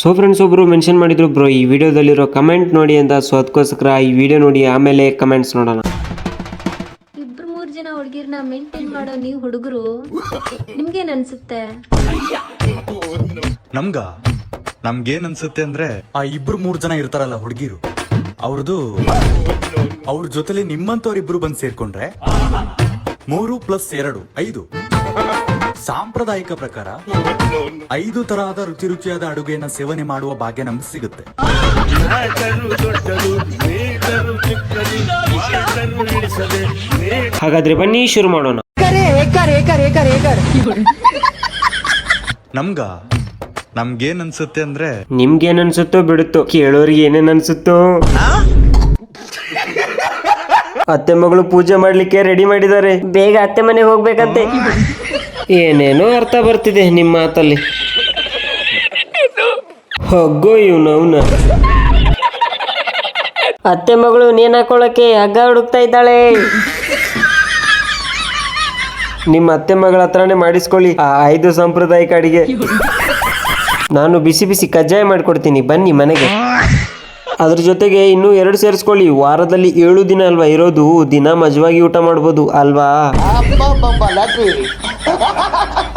So friends ಒಬ್ರು mention ಮಾಡಿದ್ರು bro ಈ ವಿಡಿಯೋದಲ್ಲಿರೋ ಕಮೆಂಟ್ ನೋಡಿ ಅಂತ. ಸೊ ಅದಕ್ಕೋಸ್ಕರ ಈ ವಿಡಿಯೋ ನೋಡಿ ಆಮೇಲೆ ಕಮೆಂಟ್ಸ್ ನೋಡೋಣ. ಇಬ್ರು ಮೂರು ಜನ ಹುಡುಗಿರ್ನ ಮೇಂಟೈನ್ ಮಾಡೋ ನೀವು ಹುಡುಗರು ನಿಮ್ಗೇನ್ ಅನ್ಸುತ್ತೆ? ನಮ್ಗ ನಮ್ಗೇನ್ ಅನ್ಸುತ್ತೆ ಅಂದ್ರೆ ಆ ಇಬ್ರು ಮೂರು ಜನ ಇರ್ತಾರಲ್ಲ ಹುಡುಗಿರು ಅವ್ರದ್ದು ಅವ್ರ ಜೊತೆಲಿ ನಿಮ್ಮಂತವ್ರಿಬ್ರು ಬಂದು ಸೇರ್ಕೊಂಡ್ರೆ ಮೂರು ಪ್ಲಸ್ ಎರಡು ಐದು. ಸಾಂಪ್ರದಾಯಿಕ ಪ್ರಕಾರ ಐದು ತರಹದ ರುಚಿ ರುಚಿಯಾದ ಅಡುಗೆಯನ್ನು ಸೇವನೆ ಮಾಡುವ ಭಾಗ್ಯ ನಮ್ಗೆ ಸಿಗುತ್ತೆ. ಹಾಗಾದ್ರೆ ಬನ್ನಿ ಶುರು ಮಾಡೋಣ. ನಮ್ಗ ನಮ್ಗೇನ್ ಅನ್ಸುತ್ತೆ ಅಂದ್ರೆ ನಿಮ್ಗೇನ್ ಅನ್ಸುತ್ತೋ ಬಿಡುತ್ತೋ ಕೇಳೋರಿಗೆ ಏನೇನ್ ಅನ್ಸುತ್ತೋ? ಅತ್ತೆ ಮಗಳು ಪೂಜೆ ಮಾಡ್ಲಿಕ್ಕೆ ರೆಡಿ ಮಾಡಿದ್ದಾರೆ. ಬೇಗ ಅತ್ತೆ ಮನೆಗೆ ಹೋಗ್ಬೇಕಂತೆ. ಏನೇನೋ ಅರ್ಥ ಬರ್ತಿದೆ ನಿಮ್ಮ ಮಾತಲ್ಲಿ. ಹೋಗೋ ಇವ್ನ ಅವನ. ಅತ್ತೆ ಮಗಳು ನೇನ್ ಹಾಕೊಳಕ್ಕೆ ಹಗ್ಗ ಹುಡುಕ್ತಾ ಇದ್ದಾಳೆ. ನಿಮ್ಮ ಅತ್ತೆ ಮಗಳ ಹತ್ರನೇ ಮಾಡಿಸ್ಕೊಳ್ಳಿ ಆ ಐದು ಸಾಂಪ್ರದಾಯಿಕ ಅಡಿಗೆ. ನಾನು ಬಿಸಿ ಬಿಸಿ ಕಜ್ಜಾಯ ಮಾಡ್ಕೊಡ್ತೀನಿ. ಬನ್ನಿ ಮನೆಗೆ. ಅದ್ರ ಜೊತೆಗೆ ಇನ್ನೂ ಎರಡು ಸೇರಿಸ್ಕೊಳ್ಳಿ. ವಾರದಲ್ಲಿ ಏಳು ದಿನ ಅಲ್ವಾ ಇರೋದು? ದಿನ ಮಜವಾಗಿ ಊಟ ಮಾಡ್ಬೋದು ಅಲ್ವಾ?